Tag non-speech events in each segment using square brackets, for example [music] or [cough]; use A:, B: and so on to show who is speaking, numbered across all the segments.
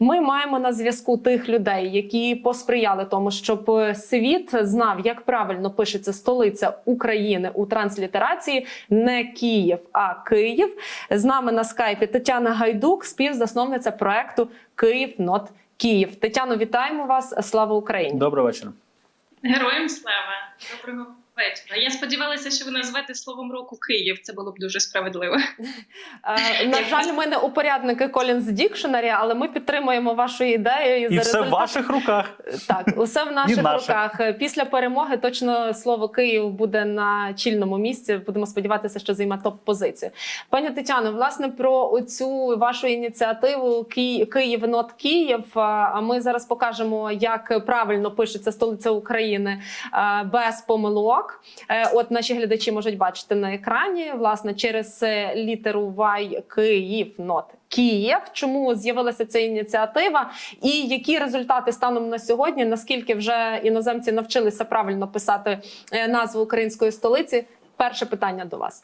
A: Ми маємо на зв'язку тих людей, які посприяли тому, щоб е, світ знав, як правильно пишеться столиця України у транслітерації, не Київ, а Київ. З нами на скайпі Тетяна Гайдук, співзасновниця проекту Київ Нот Київ. Тетяно, вітаємо вас! Слава Україні!
B: Доброго вечора.
C: Героям слава! Доброго вечора. Я сподівалася, що ви назвете словом року Київ. Це було б дуже справедливо.
A: На жаль, ми не упорядники Collins Dictionary, але ми підтримуємо вашу ідею
B: І
A: за
B: все в ваших руках.
A: Так, усе в наших руках. Після перемоги точно слово Київ буде на чільному місці. Будемо сподіватися, що займе топ-позицію. Пані Тетяно, власне, про оцю вашу ініціативу Київ Нот Київ. А ми зараз покажемо, як правильно пишеться столиця України без помилок. Е, От наші глядачі можуть бачити на екрані, власне, через е, літеру Y Київ Нот Київ. Чому з'явилася ця ініціатива? І які результати станом на сьогодні? Наскільки вже іноземці навчилися правильно писати е, назву української столиці? Перше питання до вас.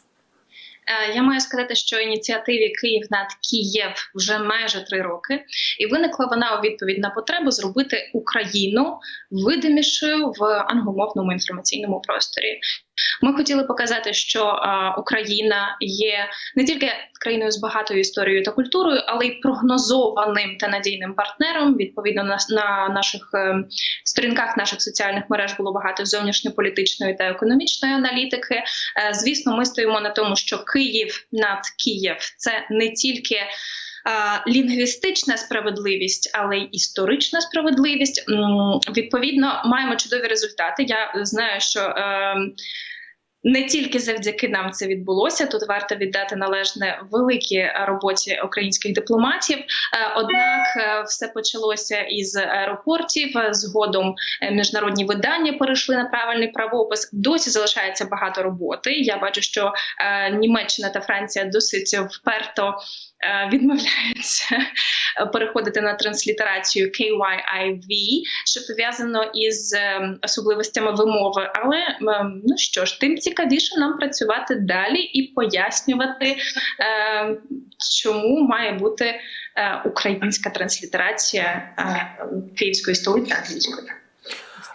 C: Е, Я маю сказати, що ініціативі Київ над Київ вже майже три роки, і виникла вона у відповідь на потребу зробити Україну видимішою в англомовному інформаційному просторі. Ми хотіли показати, що е, Україна є не тільки країною з багатою історією та культурою, але й прогнозованим та надійним партнером. Відповідно, на, на наших е, сторінках наших соціальних мереж було багато зовнішньополітичної та економічної аналітики. Е, Звісно, ми стоїмо на тому, що Київ над Київ це не тільки. Лінгвістична справедливість, але й історична справедливість. Відповідно, маємо чудові результати. Я знаю, що е, не тільки завдяки нам це відбулося. Тут варто віддати належне великій роботі українських дипломатів. Е, Однак е, все почалося із аеропортів. Е, Згодом е, міжнародні видання перейшли на правильний правопис. Досі залишається багато роботи. Я бачу, що е, Німеччина та Франція досить вперто. е, Відмовляються переходити на транслітерацію KYIV, що пов'язано із ем, особливостями вимови. Але ем, ну що ж, тим цікавіше нам працювати далі і пояснювати, ем, чому має бути е, українська транслітерація е, київської столиці англійської.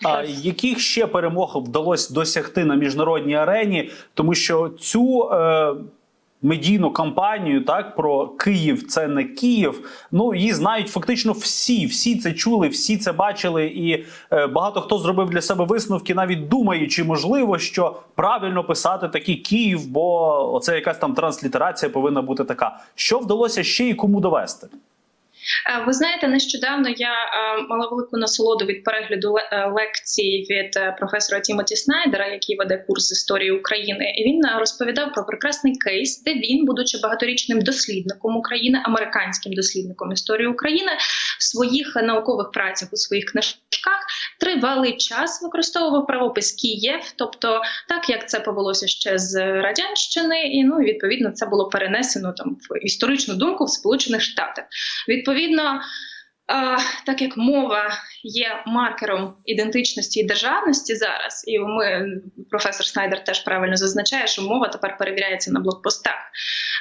B: А яких ще перемог вдалося досягти на міжнародній арені? Тому що цю е, медійну кампанію, так про Київ, це не Київ. Ну її знають фактично всі. Всі це чули, всі це бачили, і е, багато хто зробив для себе висновки, навіть думаючи, можливо, що правильно писати такий Київ, бо оце якась там транслітерація повинна бути така. Що вдалося ще і кому довести?
C: Е, Ви знаєте, нещодавно я е, мала велику насолоду від перегляду е, лекцій від професора Тімоті Снайдера, який веде курс з історії України. І він розповідав про прекрасний кейс, де він, будучи багаторічним дослідником України, американським дослідником історії України, в своїх наукових працях у своїх книжках тривалий час використовував правопис Київ, тобто так як це повелося ще з радянщини, і ну відповідно це було перенесено там в історичну думку в Сполучених Штатах. Відповідно, е, так як мова є маркером ідентичності і державності зараз, і ми професор Снайдер теж правильно зазначає, що мова тепер перевіряється на блокпостах.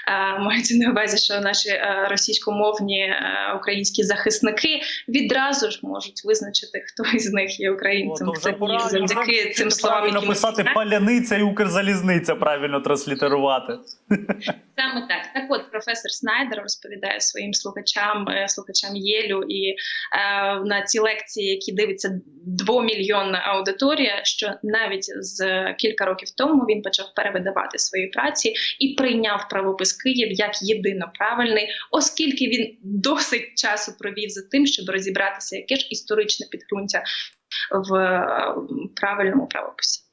C: Е, Мається на увазі, що наші е, російськомовні українські захисники відразу ж можуть визначити, хто із них є українцем,
B: О,
C: хто
B: пора-
C: завдяки цим словам,
B: правильно
C: які ми
B: писати паляниця і Укрзалізниця, правильно транслітерувати. [laughs]
C: Саме так. Так от професор Снайдер розповідає своїм слухачам, е, слухачам Єлю і е, на цій лекції, які дивиться двомільйонна аудиторія, що навіть з кілька років тому він почав перевидавати свої праці і прийняв правопис Київ як єдино правильний, оскільки він досить часу провів за тим, щоб розібратися, яке ж історичне підґрунтя в е, правильному правописі.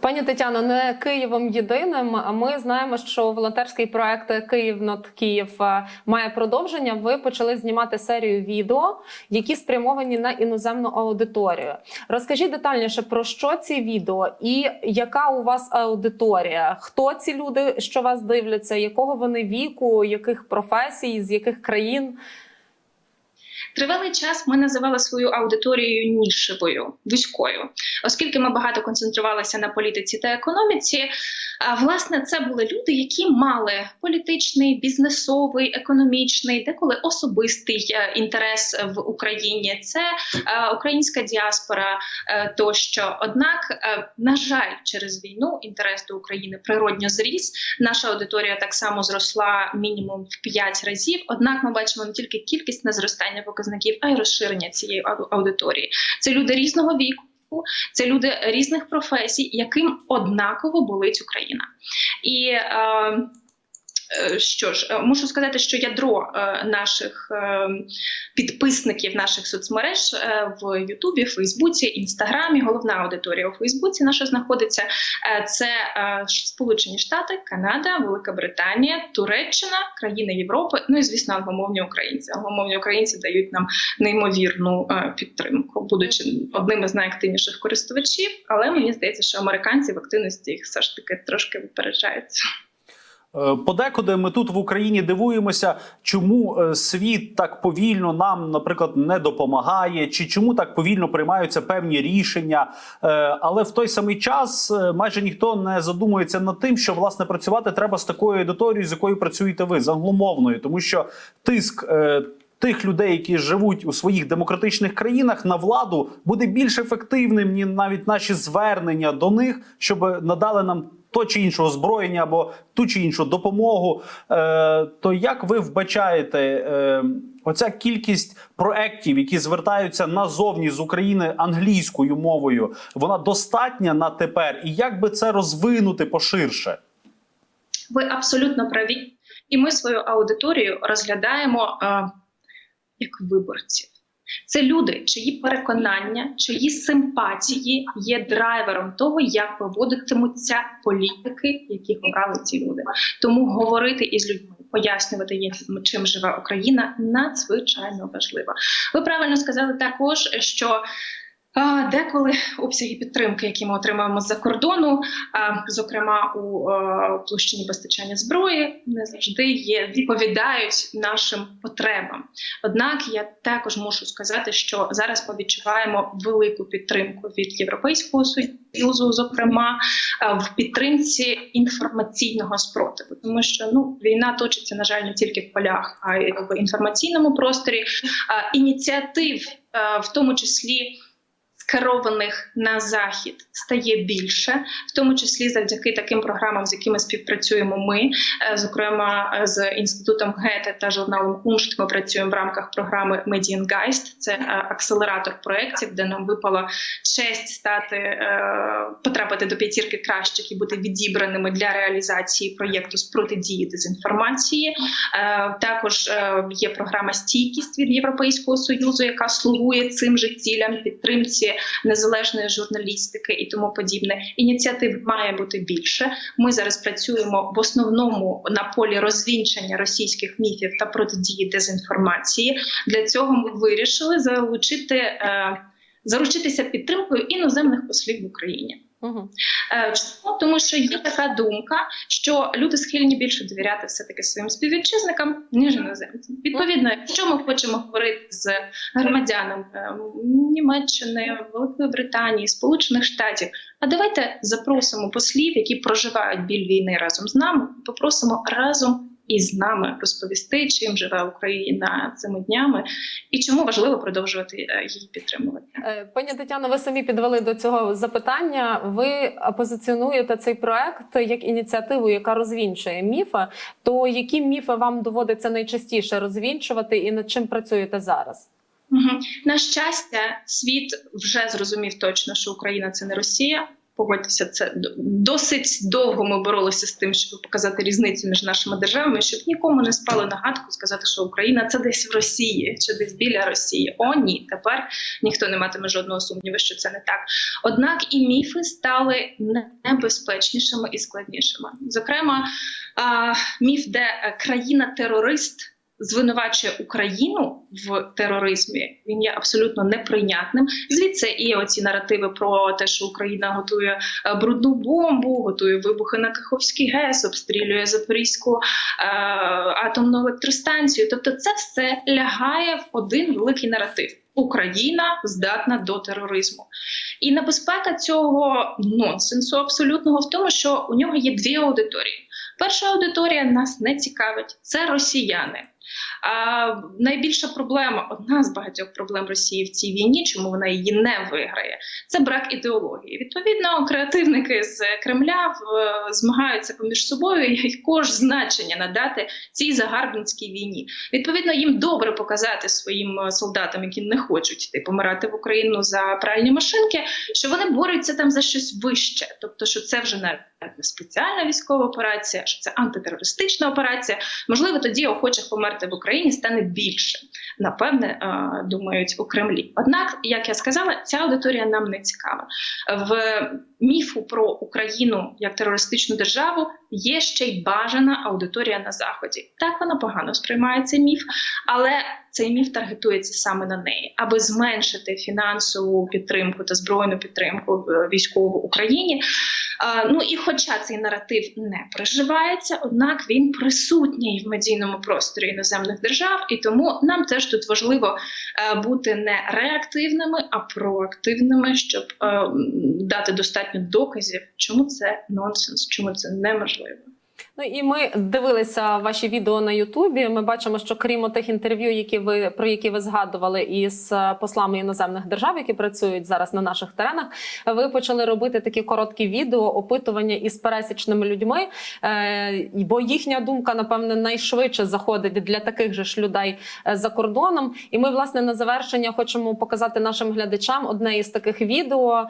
A: Пані Тетяно, не Києвом єдиним. Ми знаємо, що волонтерський проект Київ Нот Київ е, має продовження. Ви почали знімати серію відео, які спрямовані на іноземну аудиторію. Розкажіть детальніше про що ці відео і яка у вас аудиторія? Хто ці люди, що вас дивляться? Якого вони віку, яких професій, з яких країн?
C: Тривалий час ми називали свою аудиторію нішевою, вузькою. оскільки ми багато концентрувалися на політиці та економіці, а, власне, це були люди, які мали політичний, бізнесовий, економічний, деколи особистий е, інтерес в Україні. Це е, українська діаспора е, тощо. Однак, на жаль, через війну інтерес до України природньо зріс. Наша аудиторія так само зросла мінімум в 5 разів. Однак, ми бачимо не тільки кількісне зростання показників, а й розширення цієї ау- аудиторії. Це люди різного віку. Це люди різних професій, яким однаково болить Україна. І е, що ж, е, мушу сказати, що ядро е, наших е, підписників наших соцмереж е, в Ютубі, Фейсбуці, Інстаграмі, головна аудиторія у Фейсбуці наша знаходиться. Е, це е, Сполучені Штати, Канада, Велика Британія, Туреччина, країни Європи. Ну і звісно, англомовні українці. Англомовні українці дають нам неймовірну е, підтримку, будучи одним із найактивніших користувачів. Але мені здається, що американці в активності їх все ж таки трошки випереджають.
B: Е, Подекуди ми тут в Україні дивуємося, чому е, світ так повільно нам, наприклад, не допомагає, чи чому так повільно приймаються певні рішення. Е, Але в той самий час майже ніхто не задумується над тим, що власне працювати треба з такою аудиторією, з якою працюєте ви, з англомовною, тому що тиск. Тих людей, які живуть у своїх демократичних країнах, на владу буде більш ефективним, ніж навіть наші звернення до них, щоб надали нам то чи інше озброєння або ту чи іншу допомогу. Е, то як ви вбачаєте е, оця кількість проєктів, які звертаються назовні з України англійською мовою, вона достатня на тепер? І як би це розвинути поширше?
C: Ви абсолютно праві, і ми свою аудиторію розглядаємо е, як виборців. Це люди, чиї переконання, чиї симпатії є драйвером того, як проводитимуться політики, яких обрали ці люди. Тому говорити із людьми, пояснювати їм, чим живе Україна, надзвичайно важливо. Ви правильно сказали також, що. Деколи обсяги підтримки, які ми отримуємо з-за кордону, зокрема у е, площині постачання зброї, не завжди є відповідають нашим потребам. Однак я також мушу сказати, що зараз ми відчуваємо велику підтримку від Європейського союзу, зокрема в підтримці інформаційного спротиву, тому що ну війна точиться на жаль не тільки в полях, а й в інформаційному просторі. Ініціатив, в тому числі скерованих на захід стає більше, в тому числі завдяки таким програмам, з якими співпрацюємо ми, Е, зокрема е, з інститутом Гете та журналом Куншт. Ми працюємо в рамках програми Mediengeist. Це е, акселератор проєктів, де нам випала честь стати потрапити до п'ятірки кращих і бути відібраними для реалізації проєкту з протидії дезінформації. Також є програма стійкість від Європейського союзу, яка слугує цим же цілям підтримці незалежної журналістики і тому подібне. Ініціатив має бути більше. Ми зараз працюємо в основному на полі розвінчення російських міфів та протидії дезінформації. Для цього ми вирішили залучити. е, Заручитися підтримкою іноземних послів в Україні.
A: Угу.
C: Е, Чому? Тому що є така думка, що люди схильні більше довіряти все-таки своїм співвітчизникам, ніж іноземцям. Відповідно, якщо ми хочемо говорити з громадянами е, Німеччини, Великої Британії, Сполучених Штатів, а давайте запросимо послів, які проживають біль війни разом з нами, попросимо разом із нами розповісти, чим живе Україна цими днями і чому важливо продовжувати е, її підтримувати.
A: Е, Пані Тетяно, ви самі підвели до цього запитання. Ви позиціонуєте цей проект як ініціативу, яка розвінчує міфи. То які міфи вам доводиться найчастіше розвінчувати і над чим працюєте зараз?
C: Угу. На щастя, світ вже зрозумів точно, що Україна це не Росія. Погодьтеся, це досить довго ми боролися з тим, щоб показати різницю між нашими державами, щоб нікому не спало на гадку сказати, що Україна це десь в Росії чи десь біля Росії. О, ні, тепер ніхто не матиме жодного сумніву, що це не так. Однак і міфи стали небезпечнішими і складнішими. Зокрема, міф, де е, країна-терорист звинувачує Україну в тероризмі, він є абсолютно неприйнятним. Звідси і оці наративи про те, що Україна готує е, брудну бомбу, готує вибухи на Каховський ГЕС, обстрілює Запорізьку е, атомну електростанцію. Тобто, це все лягає в один великий наратив. Україна здатна до тероризму. І небезпека цього нонсенсу абсолютного в тому, що у нього є дві аудиторії. Перша аудиторія нас не цікавить, це росіяни. А найбільша проблема, одна з багатьох проблем Росії в цій війні, чому вона її не виграє, це брак ідеології. Відповідно, креативники з Кремля в- змагаються поміж собою, [laughs] яке ж значення надати цій загарбницькій війні. Відповідно, їм добре показати своїм е, солдатам, які не хочуть йти помирати в Україну за пральні машинки, що вони борються там за щось вище, тобто, що це вже не спеціальна військова операція, що це антитерористична операція. Можливо, тоді охочих померти в Україні стане більше. Напевне, е, думають у Кремлі. Однак, як я сказала, ця аудиторія нам не цікава. В міфу про Україну як терористичну державу є ще й бажана аудиторія на заході. Так вона погано сприймає цей міф, але цей міф таргетується саме на неї, аби зменшити фінансову підтримку та збройну підтримку в військову Україні. Ну і хоча цей наратив не приживається, однак він присутній в медійному просторі іноземних держав, і тому нам теж тут важливо е, бути не реактивними, а проактивними, щоб е, дати достатньо доказів, чому це нонсенс, чому це неможливо.
A: Ну і ми дивилися ваші відео на Ютубі. Ми бачимо, що крім тих інтерв'ю, які ви про які ви згадували із е, послами іноземних держав, які працюють зараз на наших теренах, ви почали робити такі короткі відео, опитування із пересічними людьми. Е, бо їхня думка, напевне, найшвидше заходить для таких же ж людей е, за кордоном. І ми, власне, на завершення хочемо показати нашим глядачам одне із таких відео,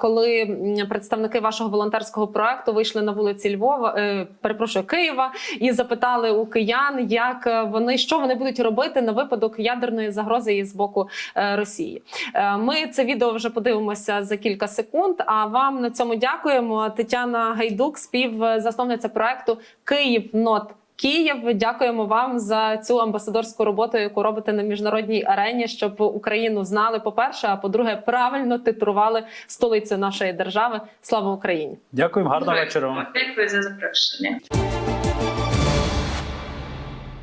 A: коли представники вашого волонтерського проекту вийшли на вулиці Львова, перепрошую Києва, і запитали у киян, як е, вони що вони будуть робити на випадок ядерної загрози із боку е, Росії. Е, Ми це відео вже подивимося за кілька секунд. А вам на цьому дякуємо. Тетяна Гайдук, співзасновниця проекту Київ Нот. Київ, дякуємо вам за цю амбасадорську роботу, яку робите на міжнародній арені, щоб Україну знали, по-перше, а по-друге, правильно титрували столицю нашої держави. Слава Україні!
B: Дякуємо, гарного вечора. вам.
C: Дякую за запрошення.